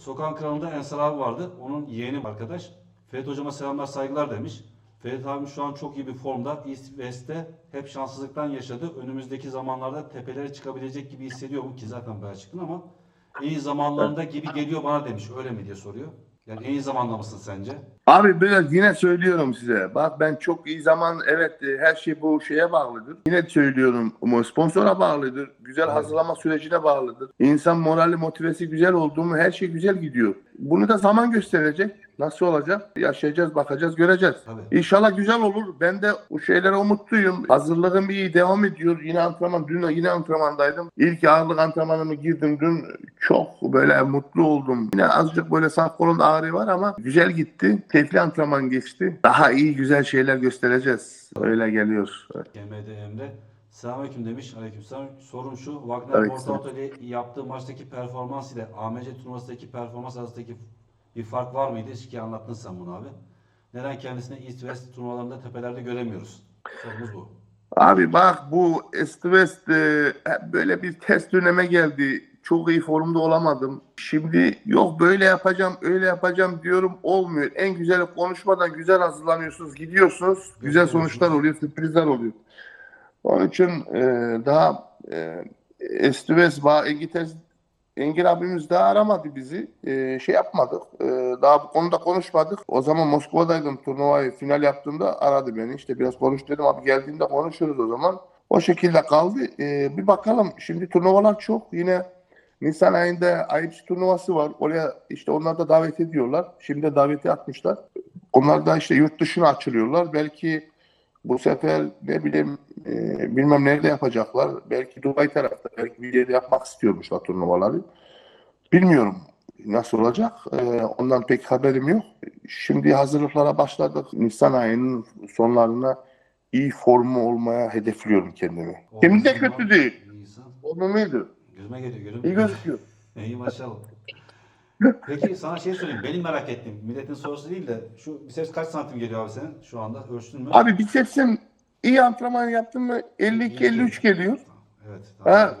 Sokağın Kralı'nda Ensar abi vardı. Onun yeğeni arkadaş. Ferit hocama selamlar saygılar demiş. Ferit abim şu an çok iyi bir formda. East West'te hep şanssızlıktan yaşadı. Önümüzdeki zamanlarda tepelere çıkabilecek gibi hissediyor mu ki zaten bayağı çıktın ama iyi zamanlarında gibi geliyor bana demiş. Öyle mi diye soruyor. Yani en iyi zamanda mısın sence? Abi biraz yine söylüyorum size. Bak ben çok iyi zaman evet e, her şey bu şeye bağlıdır. Yine söylüyorum ama sponsora bağlıdır. Güzel hazırlama sürecine bağlıdır. İnsan morali motivesi güzel oldu mu her şey güzel gidiyor. Bunu da zaman gösterecek. Nasıl olacak? Yaşayacağız, bakacağız, göreceğiz. Tabii. İnşallah güzel olur. Ben de bu şeylere umutluyum. Hazırlığım iyi devam ediyor. Yine antrenman, dün yine antrenmandaydım. İlk ağırlık antrenmanımı girdim dün. Çok böyle mutlu oldum. Yine azıcık böyle sağ kolumda ağrı var ama güzel gitti. Keyifli antrenman geçti. Daha iyi güzel şeyler göstereceğiz. Öyle geliyor. GMD Emre. Selamünaleyküm demiş. Aleykümselam. Sorum şu. Wagner ile yaptığı maçtaki performans ile AMC turnuvasındaki performans arasındaki bir fark var mıydı? Ki anlattın sen bunu abi. Neden kendisini East West turnuvalarında tepelerde göremiyoruz? Sorumuz bu. Abi bak bu East West e, böyle bir test döneme geldi. Çok iyi formda olamadım. Şimdi yok böyle yapacağım, öyle yapacağım diyorum olmuyor. En güzeli konuşmadan güzel hazırlanıyorsunuz, gidiyorsunuz. Güzel sonuçlar oluyor, sürprizler oluyor. Onun için e, daha e, ba- Engites, Engin abimiz daha aramadı bizi. E, şey yapmadık. E, daha bu konuda konuşmadık. O zaman Moskova'daydım turnuvayı final yaptığımda aradı beni. İşte biraz konuş dedim abi geldiğinde konuşuruz o zaman. O şekilde kaldı. E, bir bakalım. Şimdi turnuvalar çok. Yine Nisan ayında IFC turnuvası var. Oraya işte onlar da davet ediyorlar. Şimdi daveti atmışlar. Onlar da işte yurt dışına açılıyorlar. Belki bu sefer ne bileyim e, bilmem nerede yapacaklar. Belki Dubai tarafta, belki bir yerde yapmak istiyormuşlar turnuvaları. Bilmiyorum nasıl olacak. E, ondan pek haberim yok. Şimdi hazırlıklara başladık. Nisan ayının sonlarına iyi formu olmaya hedefliyorum kendimi. Şimdi de kötü değil. Formum iyidir. Gözüme geliyor. Gözüm. İyi gözüküyor. İyi maşallah. Peki sana şey sorayım. Benim merak ettiğim. Milletin sorusu değil de şu biceps kaç santim geliyor abi senin şu anda? Ölçtün mü? Abi bicepsim iyi antrenman yaptım mı 52-53 geliyor. Evet. Ha.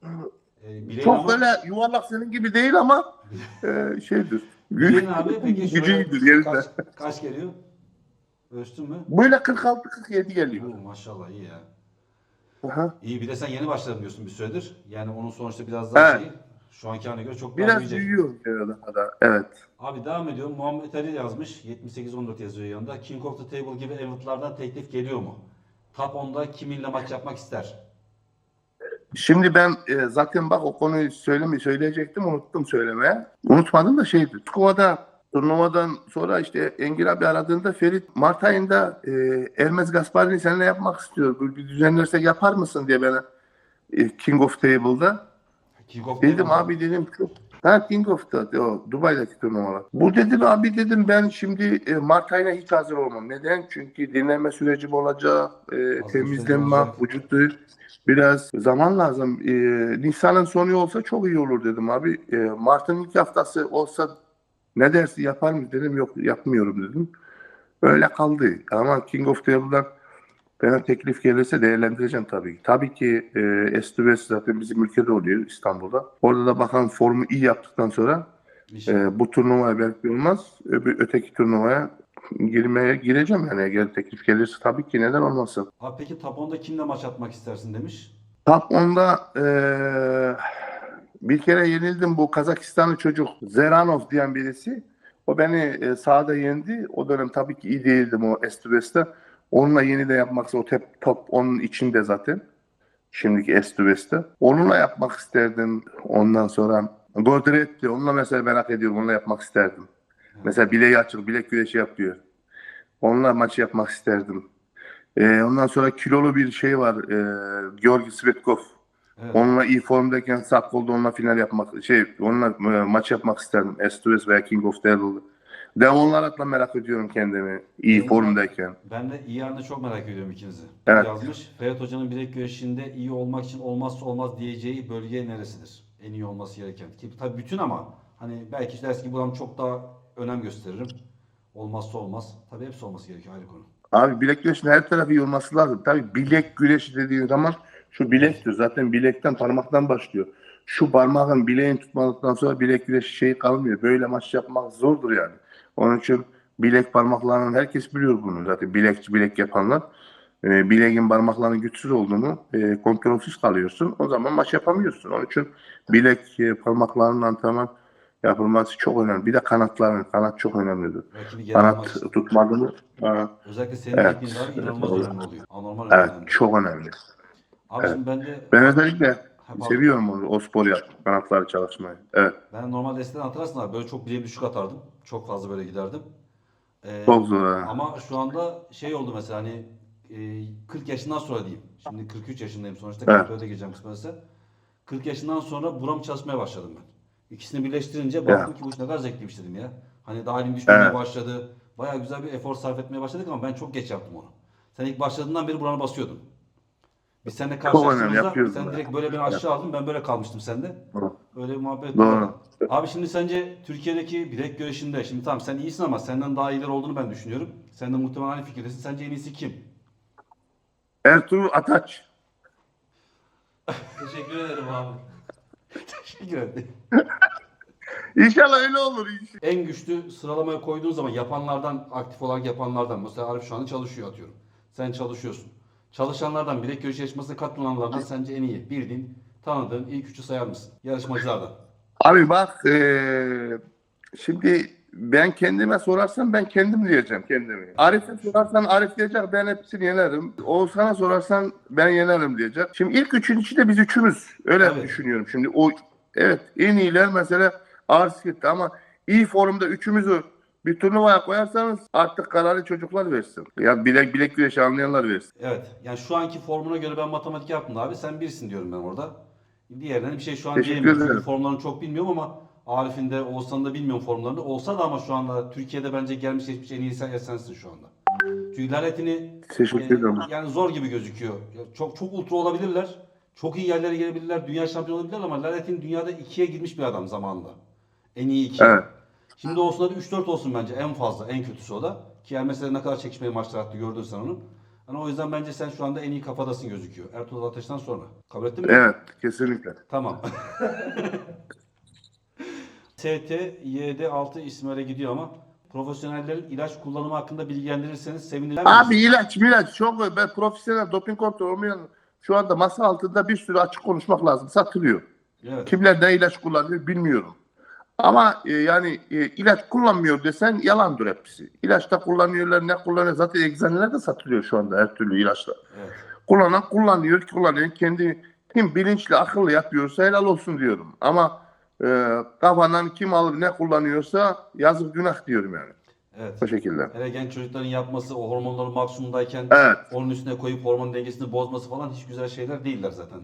Tamam. Ee, bileğin Çok ama- böyle yuvarlak senin gibi değil ama e, şeydir. Bileğin abi peki Gücü şöyle iyidir yerinde. kaç, kaç geliyor? Ölçtün mü? Böyle 46-47 geliyor. Oo, maşallah iyi ya. Aha. İyi bir de sen yeni başladın diyorsun bir süredir. Yani onun sonuçta biraz daha Evet. şey şu anki haline göre çok daha Biraz büyüyecek. büyüyor bir daha da. Evet. Abi devam ediyorum. Muhammed Ali yazmış. 78-14 yazıyor yanında. King of the Table gibi eventlardan teklif geliyor mu? Top 10'da kiminle maç yapmak ister? Şimdi ben e, zaten bak o konuyu söyleme, söyleyecektim unuttum söylemeye. Unutmadım da şeydi. Kovada turnuvadan sonra işte Engin abi aradığında Ferit Mart ayında e, Ermez Gasparini seninle yapmak istiyor. Bir düzenlersek yapar mısın diye bana e, King of Table'da. King of Dedim Table. abi dedim çok Ha King of'ta o Dubai'deki turnuvalar. Bu dedim abi dedim ben şimdi e, Mart ayına hiç hazır olmam. Neden? Çünkü dinlenme sürecim olacak, e, temizlenme, vücutu biraz zaman lazım. E, Nisan'ın sonu olsa çok iyi olur dedim abi. E, Mart'ın ilk haftası olsa ne dersi yapar mı dedim. Yok yapmıyorum dedim. Öyle kaldı. Ama King of Table'dan bana teklif gelirse değerlendireceğim tabii ki. Tabii ki e, S2S zaten bizim ülkede oluyor İstanbul'da. Orada da bakan formu iyi yaptıktan sonra e, bu turnuvaya belki olmaz. Öbür, öteki turnuvaya girmeye gireceğim yani eğer teklif gelirse tabii ki neden olmasın. Abi peki Top 10'da kimle maç atmak istersin demiş. Top 10'da e, bir kere yenildim bu Kazakistanlı çocuk Zeranov diyen birisi. O beni e, sahada yendi. O dönem tabii ki iyi değildim o S2S'te. Onunla yeni de yapmaksa o tep, top onun içinde zaten. Şimdiki S2S'te. Onunla yapmak isterdim. Ondan sonra Godretti. Onunla mesela merak ediyorum. Onunla yapmak isterdim. Mesela bileği açık, bilek güreşi yapıyor. Onunla maçı yapmak isterdim. Ee, ondan sonra kilolu bir şey var. E, Georgi Svetkov. Evet. Onunla iyi formdayken Sakkol'da onunla final yapmak, şey onunla e, maç yapmak isterdim. S2S veya King of Table'da. Devam da merak ediyorum kendimi iyi Benim- formdayken. Ben de iyi anı çok merak ediyorum ikinizi. Evet. Yazmış. Ferhat Hoca'nın bilek güreşinde iyi olmak için olmazsa olmaz diyeceği bölge neresidir? En iyi olması gereken. Ki tabii bütün ama hani belki dersin ki buradan çok daha önem gösteririm. Olmazsa olmaz. Tabii hepsi olması gerekiyor ayrı konu. Abi bilek güreşinin her tarafı iyi olması lazım. Tabii bilek güreşi dediğin zaman şu bilektir. Zaten bilekten parmaktan başlıyor. şu parmağın bileğini tutmadıktan sonra bilek güreşi şey kalmıyor. Böyle maç yapmak zordur yani. Onun için bilek parmaklarının herkes biliyor bunu zaten bilekçi bilek yapanlar. E, bileğin parmaklarının güçsüz olduğunu e, kontrolsüz kalıyorsun. O zaman maç yapamıyorsun. Onun için bilek e, parmaklarının antrenman yapılması çok önemli. Bir de kanatların kanat çok önemlidir. Kanat tutmadığını Özellikle senin Evet. tekniğin abi inanılmaz Evet. önemli oluyor. Anormal evet önemli. çok önemli. Abi şimdi ben de Ben özellikle Ha, seviyorum onu, o spor yapmayı, kanatları çalışmayı. Evet. ben normalde eskiden hatırlarsın abi böyle çok bileğim düşük atardım. Çok fazla böyle giderdim. Ee, Çok zor. ha. Ama şu anda şey oldu mesela hani e, 40 yaşından sonra diyeyim. Şimdi 43 yaşındayım sonuçta. Evet. 44'e gireceğim kısmetse. 40 yaşından sonra buram çalışmaya başladım ben. İkisini birleştirince baktım ki bu iş ne kadar zevkliymiş dedim ya. Hani daha elim düşmemeye Evet. başladı. Bayağı güzel bir efor sarf etmeye başladık ama ben çok geç yaptım onu. Sen ilk başladığından beri buranı basıyordun. Biz seninle önemli, karşılaştığımızda sen direkt böyle beni aşağı aldın ben böyle kalmıştım sende. Doğru. Öyle bir muhabbet Doğru. oldu. Abi şimdi sence Türkiye'deki bilek güreşinde şimdi tamam sen iyisin ama senden daha iyiler olduğunu ben düşünüyorum. Sen de muhtemelen aynı fikirdesin. Sence en iyisi kim? Ertuğrul Ataç. Teşekkür ederim abi. Teşekkür ederim. İnşallah öyle olur. En güçlü sıralamaya koyduğun zaman yapanlardan, aktif olarak yapanlardan. Mesela Arif şu anda çalışıyor atıyorum. Sen çalışıyorsun. Çalışanlardan, bilek güreşi yarışmasına katılanlardan sence en iyi, bildiğin, tanıdığın ilk üçü sayar mısın? Yarışmacılardan. Abi bak eee, şimdi ben kendime sorarsan ben kendim diyeceğim kendimi. Arif'e sorarsan Arif diyecek ben hepsini yenerim. Oğuzhan'a sorarsan ben yenerim diyecek. Şimdi ilk üçün içi de biz üçümüz. Öyle Evet. düşünüyorum. Şimdi o evet en iyiler mesela Arif gitti ama iyi formda üçümüzü bir turnuvaya koyarsanız artık kararı çocuklar versin. Ya bilek bilek güreşi anlayanlar versin. Evet. Yani şu anki formuna göre ben matematik yaptım abi. Sen birsin diyorum ben orada. Diğerlerine bir şey şu an Teşekkür diyemiyorum. Çünkü ederim. formlarını çok bilmiyorum ama Arif'in de Oğuzhan'ın da bilmiyorum formlarını. Olsa da ama şu anda Türkiye'de bence gelmiş geçmiş en iyi sen, sensin şu anda. Çünkü Teşekkür e, yani zor gibi gözüküyor. Ya Çok çok ultra olabilirler. Çok iyi yerlere gelebilirler. Dünya şampiyonu olabilirler ama Lalet'in dünyada ikiye girmiş bir adam zamanında. En iyi iki. Evet. Şimdi olsun hadi 3-4 olsun bence en fazla en kötüsü o da. Ki yani mesela ne kadar çekişmeli maçlar attı gördün sen onu. Yani o yüzden bence sen şu anda en iyi kafadasın gözüküyor. Ertuğrul Ateş'ten sonra. Kabul ettin mi? Evet kesinlikle. Tamam. ST, YD 6 İsmail'e gidiyor ama profesyonellerin ilaç kullanımı hakkında bilgilendirirseniz sevinirim. Abi ilaç milaç çok ben profesyonel doping kontrol olmayan şu anda masa altında bir sürü açık konuşmak lazım satılıyor. Evet. Kimler ne ilaç kullanıyor bilmiyorum. Ama e, yani e, ilaç kullanmıyor desen yalandır hepsi. İlaçta kullanıyorlar ne kullanıyor zaten eczaneler de satılıyor şu anda her türlü ilaçlar. evet. Kullanan kullanıyor kullanıyor kendi kim bilinçli akıllı yapıyorsa helal olsun diyorum. Ama e, kafadan kim alır ne kullanıyorsa yazık günah diyorum yani. Evet. Bu şekilde. Hele genç çocukların yapması, o hormonların maksimumdayken Evet. onun üstüne koyup hormon dengesini bozması falan hiç güzel şeyler değiller zaten.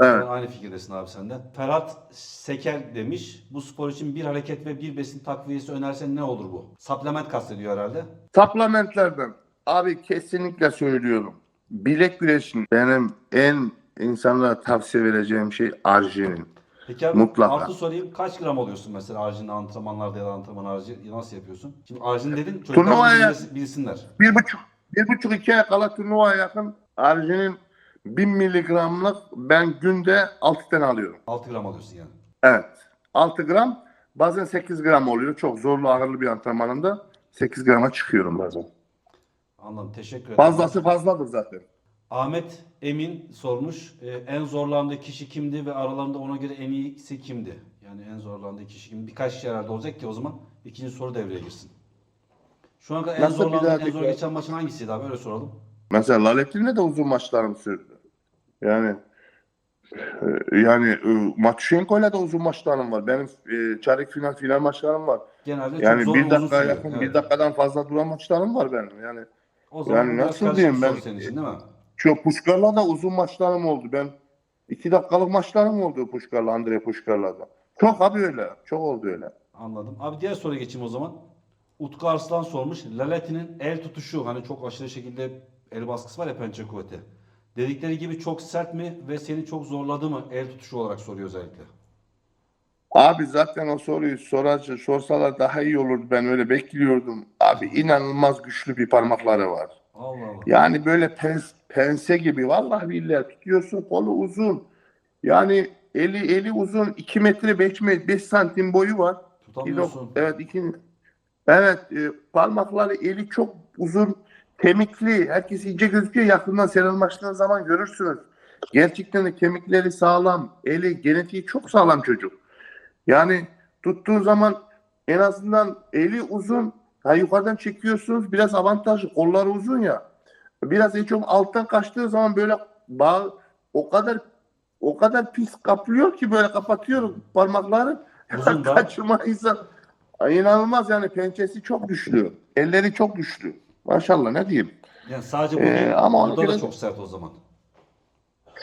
Evet. Ben aynı fikirdesin abi sen de. Ferhat Seker demiş. Bu spor için bir hareket ve bir besin takviyesi önersen ne olur bu? Supplement kastediyor herhalde. Supplementlerden abi kesinlikle söylüyorum. Bilek güreşin benim en insanlara tavsiye vereceğim şey arginin. Peki abi Mutlaka. artı sorayım. Kaç gram alıyorsun mesela arjinle antrenmanlarda ya da antrenman harcı nasıl yapıyorsun? Şimdi arjin dedin çocuklar Turnuvaya- bilsinler. Bir buçuk, bir buçuk iki ay kala turnuvaya yakın arginin 1000 miligramlık ben günde 6 tane alıyorum. 6 gram alıyorsun yani. Evet. 6 gram bazen 8 gram oluyor. Çok zorlu ağırlı bir antrenmanında 8 grama çıkıyorum bazen. Anladım. Teşekkür ederim. Fazlası fazladır zaten. Ahmet Emin sormuş. Ee, en zorlandığı kişi kimdi ve aralarında ona göre en iyisi kimdi? Yani en zorlandığı kişi kim? Birkaç kişi herhalde olacak ki o zaman ikinci soru devreye girsin. Şu kadar en Nasıl daha en zor geçen maçın hangisiydi abi? Öyle soralım. Mesela Laletin'le de uzun maçlarım sürdü. Yani e, yani e, Matuşenko'yla da uzun maçlarım var. Benim e, çeyrek final final maçlarım var. Genelde çok Yani zor bir dakika yakın, Evet. bir dakikadan fazla duran maçlarım var benim. Yani O zaman yani nasıl diyeyim ben- senin için değil mi? Şu Puşkar'la da uzun maçlarım oldu. Ben iki dakikalık maçlarım oldu Puşkar'la, Andre Puşkar'la da. Çok abi öyle. Çok oldu öyle. Anladım. Abi diğer soruya geçeyim o zaman. Utku Arslan sormuş. Laletin'in el tutuşu hani çok aşırı şekilde el baskısı var ya pençe kuvveti. Dedikleri gibi çok sert mi ve seni çok zorladı mı el tutuşu olarak soruyor özellikle. Abi zaten o soruyu soracak, sorsalar daha iyi olurdu. Ben öyle bekliyordum. Abi inanılmaz güçlü bir parmakları var. Allah Allah. Yani böyle pens, pense gibi vallahi billahi tutuyorsun kolu uzun. Yani eli eli uzun 2 metre 5 metre 5 santim boyu var. Tutamıyorsun. Evet iki Evet e, parmakları eli çok uzun kemikli. Herkes ince gözüküyor. Yakından selamlaştığınız zaman görürsünüz. Gerçekten de kemikleri sağlam. Eli genetiği çok sağlam çocuk. Yani tuttuğun zaman en azından eli uzun. Ha, yukarıdan çekiyorsunuz. Biraz avantajlı. Kolları uzun ya. Biraz en çok alttan kaçtığı zaman böyle bağ o kadar o kadar pis kaplıyor ki böyle kapatıyor parmakları. Kaçırma insan. İnanılmaz yani pençesi çok güçlü. Elleri çok güçlü. Maşallah ne diyeyim. Yani sadece bu Ee, değil. ama Burada da çok sert o zaman.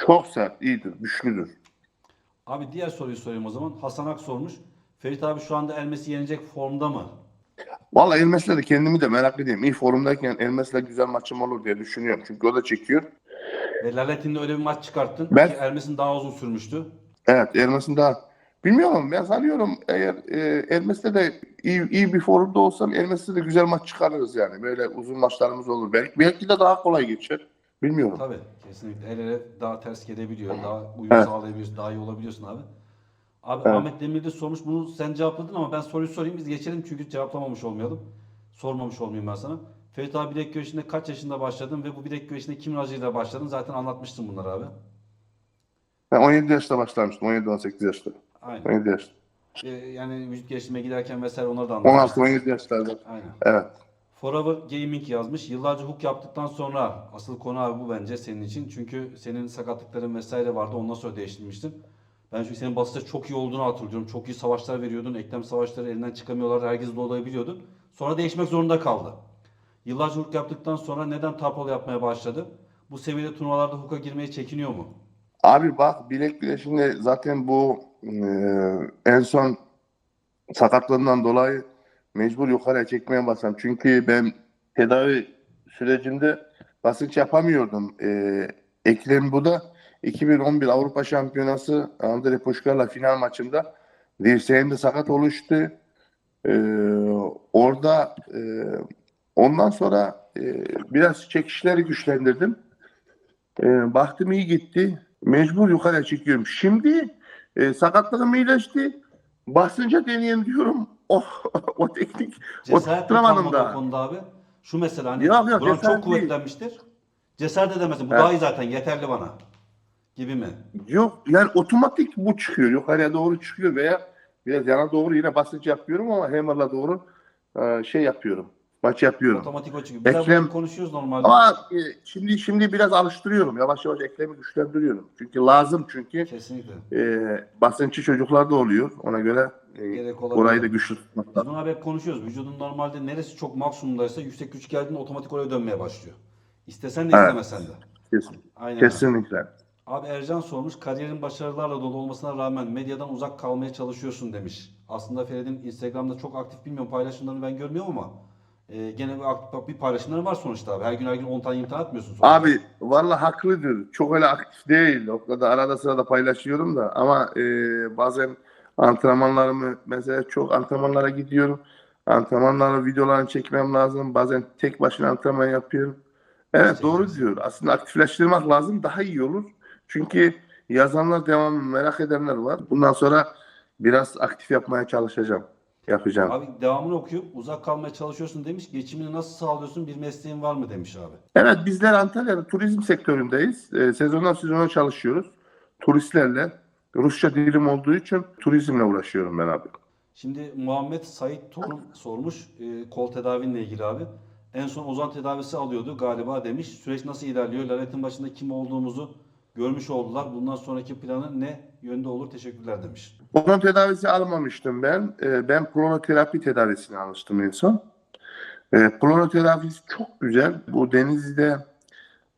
Çok sert, iyidir, güçlüdür. Abi diğer soruyu sorayım o zaman. Hasan Ak sormuş. Ferit abi şu anda Elmes'i yenecek formda mı? Vallahi Elmes'le de kendimi de merak ediyorum. İyi forumdayken Elmes'le güzel maçım olur diye düşünüyorum. Çünkü o da çekiyor. Ve Laletin'de öyle bir maç çıkarttın Ben- ki Elmes'in daha uzun sürmüştü. Evet Elmes'in daha bilmiyorum ben sanıyorum eğer e, Elmes'le de iyi, iyi bir forumda olsam Elmes'le de güzel maç çıkarırız yani. Böyle uzun maçlarımız olur. Belki, belki de daha kolay geçer. Bilmiyorum. Tabii kesinlikle. El ele daha ters gelebiliyor. Daha uyum Evet. sağlayabiliyorsun. Daha iyi olabiliyorsun abi. Abi Evet. Ahmet Demirli sormuş. Bunu sen cevapladın ama ben soruyu sorayım. Biz geçelim çünkü cevaplamamış olmayalım. Sormamış olmayayım ben sana. Ferit abi bilek güreşinde kaç yaşında başladın ve bu bilek güreşinde kimin acıyla başladın? Zaten anlatmıştın bunları abi. Ben 17 yaşta başlamıştım. 17-18 yaşta. Aynen. 17 yaşta. Ee, yani vücut geliştirmeye giderken vesaire onları da anlatmıştın. 16-17 yaşlarda. Aynen. Evet. Forever Gaming yazmış. Yıllarca hook yaptıktan sonra asıl konu abi bu bence senin için. Çünkü senin sakatlıkların vesaire vardı. Ondan sonra değiştirmiştin. Ben çünkü senin basınçta çok iyi olduğunu hatırlıyorum. Çok iyi savaşlar veriyordun. Eklem savaşları elinden çıkamıyorlar. Herkes dolayabiliyordun. Sonra değişmek zorunda kaldı. Yıllarca hook yaptıktan sonra neden tapol yapmaya başladı? Bu seviyede turnuvalarda hook'a girmeye çekiniyor mu? Abi bak bilek güreşinde zaten bu e, en son sakatlığından dolayı mecbur yukarıya çekmeye başladım. Çünkü ben tedavi sürecinde basınç yapamıyordum. E, Ekrem bu da 2011 Avrupa Şampiyonası Andrei Pushkar'la final maçında dirseğimde sakat oluştu. E, orada e, ondan sonra e, biraz çekişleri güçlendirdim. E, baktım iyi gitti. Mecbur yukarıya çekiyorum. Şimdi e, sakatlığım iyileşti. Basınca deneyen diyorum. Oh, o teknik Cesaret o daha. konuda abi? Şu mesela hani Yok, yok, buram çok değil. kuvvetlenmiştir. Cesaret edemezsin. Bu Evet. daha iyi zaten. Yeterli bana. Gibi mi? Yok yani otomatik bu çıkıyor. Yukarıya doğru çıkıyor veya biraz yana doğru yine basınç yapıyorum ama hammer'la doğru e, şey yapıyorum. Maç yapıyorum. Otomatik o. Biz de Ekrem- konuşuyoruz normalde. Ama e, şimdi şimdi biraz alıştırıyorum. Yavaş yavaş eklemi güçlendiriyorum. Çünkü lazım çünkü Kesinlikle. e, basınçı çocuklarda oluyor. Ona göre e, orayı da güçlü tutmak Biz lazım. bunu abi hep konuşuyoruz. Vücudun normalde neresi çok maksimumdaysa yüksek güç geldiğinde otomatik oraya dönmeye başlıyor. İstesen de Evet. istemesen de. Kesin- Aynen. Kesinlikle. Abi Ercan sormuş. Kariyerin başarılarla dolu olmasına rağmen medyadan uzak kalmaya çalışıyorsun demiş. Aslında Ferit'in Instagram'da çok aktif bilmiyorum paylaşımlarını ben görmüyorum ama e, gene bir, bir paylaşımları var sonuçta abi. Her gün her gün 10 tane 20 tane atmıyorsun sonuçta. Abi vallahi haklıdır. Çok öyle aktif değil. O kadar arada sırada paylaşıyorum da ama e, bazen antrenmanlarımı mesela çok antrenmanlara gidiyorum. Antrenmanları videolarını çekmem lazım. Bazen tek başına antrenman yapıyorum. Evet doğru diyor. Aslında aktifleştirmek lazım. Daha iyi olur. Çünkü yazanlar devam merak edenler var. Bundan sonra biraz aktif yapmaya çalışacağım. Yapacağım. Abi devamını okuyup uzak kalmaya çalışıyorsun demiş. Geçimini nasıl sağlıyorsun? Bir mesleğin var mı demiş abi. Evet bizler Antalya'da turizm sektöründeyiz. E, sezondan sezona çalışıyoruz. Turistlerle. Rusça dilim olduğu için turizmle uğraşıyorum ben abi. Şimdi Muhammed Sait Torun sormuş e, kol tedavinle ilgili abi. En son ozan tedavisi alıyordu galiba demiş. Süreç nasıl ilerliyor? Lanetin başında kim olduğumuzu görmüş oldular. Bundan sonraki planı ne yönde olur? Teşekkürler demiş. Onun tedavisi almamıştım ben. E, ben proloterapi tedavisini almıştım en son. E, proloterapisi çok güzel. Bu Denizli'de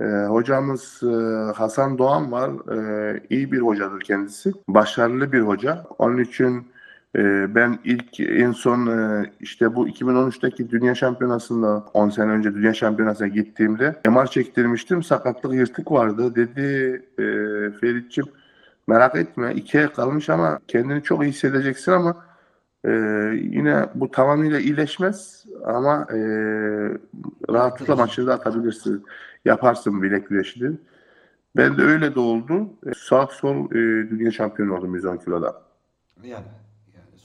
e, hocamız e, Hasan Doğan var. E, iyi bir hocadır kendisi. Başarılı bir hoca. Onun için ben ilk en son e, işte bu 2013'teki Dünya Şampiyonası'nda 10 sene önce Dünya Şampiyonası'na gittiğimde MR çektirmiştim. Sakatlık yırtık vardı. Dedi e, Ferit'ciğim merak etme ikiye kalmış ama kendini çok iyi hissedeceksin ama e, yine bu tamamıyla iyileşmez ama e, rahatlıkla maçı da atabilirsin. Yaparsın bilek güreşini. Ben de öyle de oldu. E, Sağ sol e, dünya şampiyonu oldum 110 kiloda. Yani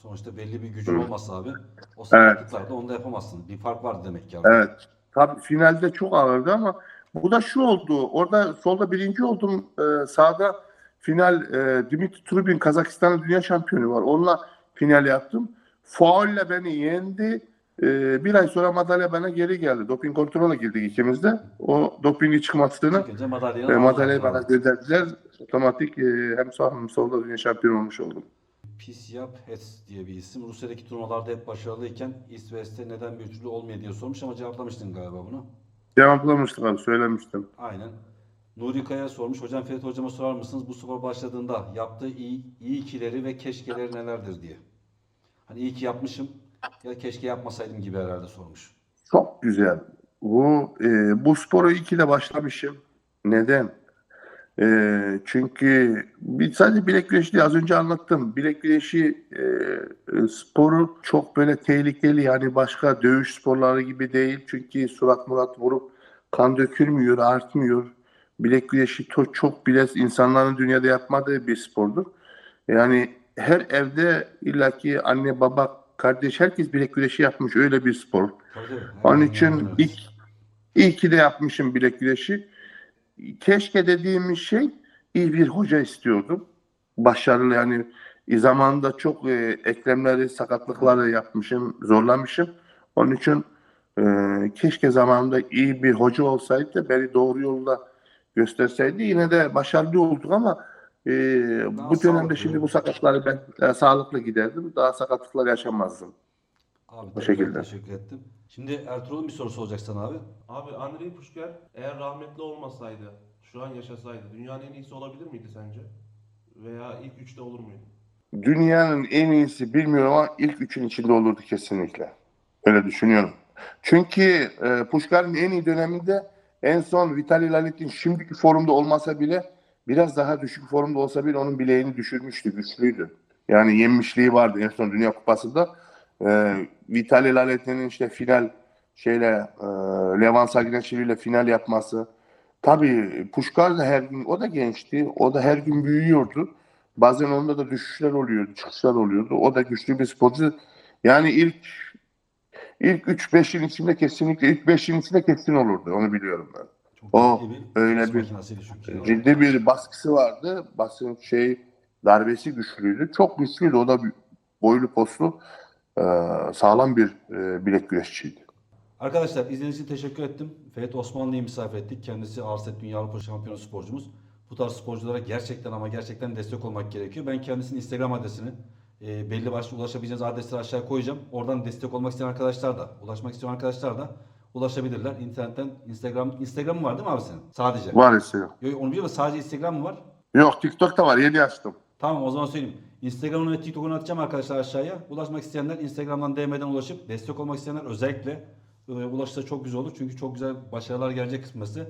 sonuçta belli bir gücün olmasa abi o sakatlıklarda onu da yapamazsın. Bir fark vardı demek ki abi. Evet. Tabii finalde çok ağırdı ama bu da şu oldu. Orada solda birinci oldum. Ee, sağda final e, Dimitri Trubin Kazakistan'ın dünya şampiyonu var. Onunla final yaptım. Faulle beni yendi. Ee, bir ay sonra madalya bana geri geldi. Doping kontrole girdik ikimiz de. O dopingi çıkmasını e, madalyayı bana gönderdiler. Otomatik e, hem sağ hem solda dünya şampiyonu olmuş oldum. Pisyap Hets diye bir isim. Rusya'daki turnuvalarda hep başarılıyken West'te neden bir üçlü olmuyor diye sormuş ama cevaplamıştın galiba bunu. Cevaplamıştık abi söylemiştim. Aynen. Nuri Kaya sormuş. Hocam Ferit hocama sorar mısınız bu spor başladığında yaptığı iyi, iyi ikileri ve keşkeleri nelerdir diye. Hani iyi ki yapmışım ya keşke yapmasaydım gibi herhalde sormuş. Çok güzel. Bu e, bu sporu iyi ki de başlamışım. Neden? E, çünkü bir, sadece bilek güreşi değil, az önce anlattım. Bilek güreşi e, e, sporu çok böyle tehlikeli yani başka dövüş sporları gibi değil. Çünkü surat murat vurup kan dökülmüyor, artmıyor. Bilek güreşi çok, çok bile insanların dünyada yapmadığı bir spordur. Yani her evde illaki anne baba kardeş herkes bilek güreşi yapmış öyle bir spor. Tabii. Onun için ilk iyi ki de yapmışım bilek güreşi. Keşke dediğimiz şey iyi bir hoca istiyordum. Başarılı yani zamanında çok e, eklemleri, sakatlıkları yapmışım, zorlamışım. Onun için e, keşke zamanında iyi bir hoca olsaydı da beni doğru yolda gösterseydi. Yine de başarılı olduk ama e, Daha bu dönemde şimdi bu sakatları ben e, sağlıklı giderdim. Daha sakatlıklar yaşamazdım. Abi, Bu şekilde. Teşekkür ettim. Şimdi Ertuğrul'un bir sorusu olacak sana abi. Abi Andrei Pushkar eğer rahmetli olmasaydı, şu an yaşasaydı dünyanın en iyisi olabilir miydi sence? Veya ilk üçte olur muydu? Dünyanın en iyisi bilmiyorum ama ilk üçün içinde olurdu kesinlikle. Öyle düşünüyorum. Çünkü e, Pushkar'ın en iyi döneminde en son Vitali Lalit'in şimdiki formda olmasa bile biraz daha düşük formda olsa bile onun bileğini düşürmüştü, güçlüydü. Yani yenmişliği vardı en son Dünya Kupası'nda. E, Vitali Lalit'in işte final şeyle e, Levan Saginaçvili ile final yapması. Tabii Pushkar da her gün o da gençti. O da her gün büyüyordu. Bazen onda da düşüşler oluyordu, çıkışlar oluyordu. O da güçlü bir sporcu. Yani ilk ilk 3-5 yıl içinde kesinlikle ilk 5 yıl içinde kesin olurdu. Onu biliyorum ben. Çok O, ciddi öyle bir- çünkü. Ciddi bir baskısı vardı. Basın şey darbesi güçlüydü. Çok güçlüydü. O da bir boylu postlu e, sağlam bir e, bilek güreşçiydi. Arkadaşlar izlediğiniz için teşekkür ettim. Ferit Osmanlı'yı misafir ettik. Kendisi Arset Dünya Avrupa Şampiyonu sporcumuz. Bu tarz sporculara gerçekten ama gerçekten destek olmak gerekiyor. Ben kendisinin Instagram adresini e, belli başlı ulaşabileceğiniz adresleri aşağıya koyacağım. Oradan destek olmak isteyen arkadaşlar da, ulaşmak isteyen arkadaşlar da ulaşabilirler. İnternetten Instagram Instagram var değil mi abi senin? Sadece. Var ise. Yok onu biliyor musun? Sadece Instagram mı var? Yok TikTok'ta var. Yeni açtım. Tamam o zaman söyleyeyim. Instagram'ını ve TikTok'unu atacağım arkadaşlar aşağıya. Ulaşmak isteyenler Instagram'dan DM'den ulaşıp destek olmak isteyenler özellikle e, ulaşırsa çok güzel olur. Çünkü çok güzel başarılar gelecek kısmetse.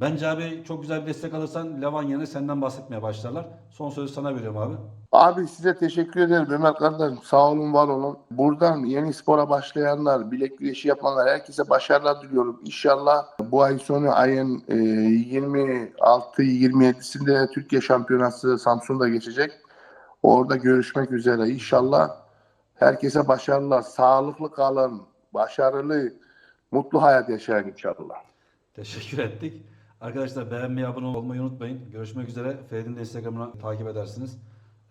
Bence abi çok güzel bir destek alırsan Levan yerine senden bahsetmeye başlarlar. Son sözü sana veriyorum abi. Abi size teşekkür ederim Ömer kardeşim. Sağ olun, var olun. Buradan yeni spora başlayanlar, bilek güreşi yapanlar herkese başarılar diliyorum. İnşallah bu ay sonu ayın e, 26-27'sinde Türkiye Şampiyonası Samsun'da geçecek. Orada görüşmek üzere. İnşallah herkese başarılar. Sağlıklı kalın, başarılı, mutlu hayat yaşayın inşallah. Teşekkür ettik. Arkadaşlar beğenmeyi, abone olmayı unutmayın. Görüşmek üzere. Ferit'in de Instagram'ını takip edersiniz.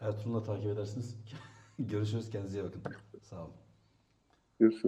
Ertuğrul'u da takip edersiniz. Görüşürüz. Kendinize iyi bakın. Sağ olun. Görüşürüz.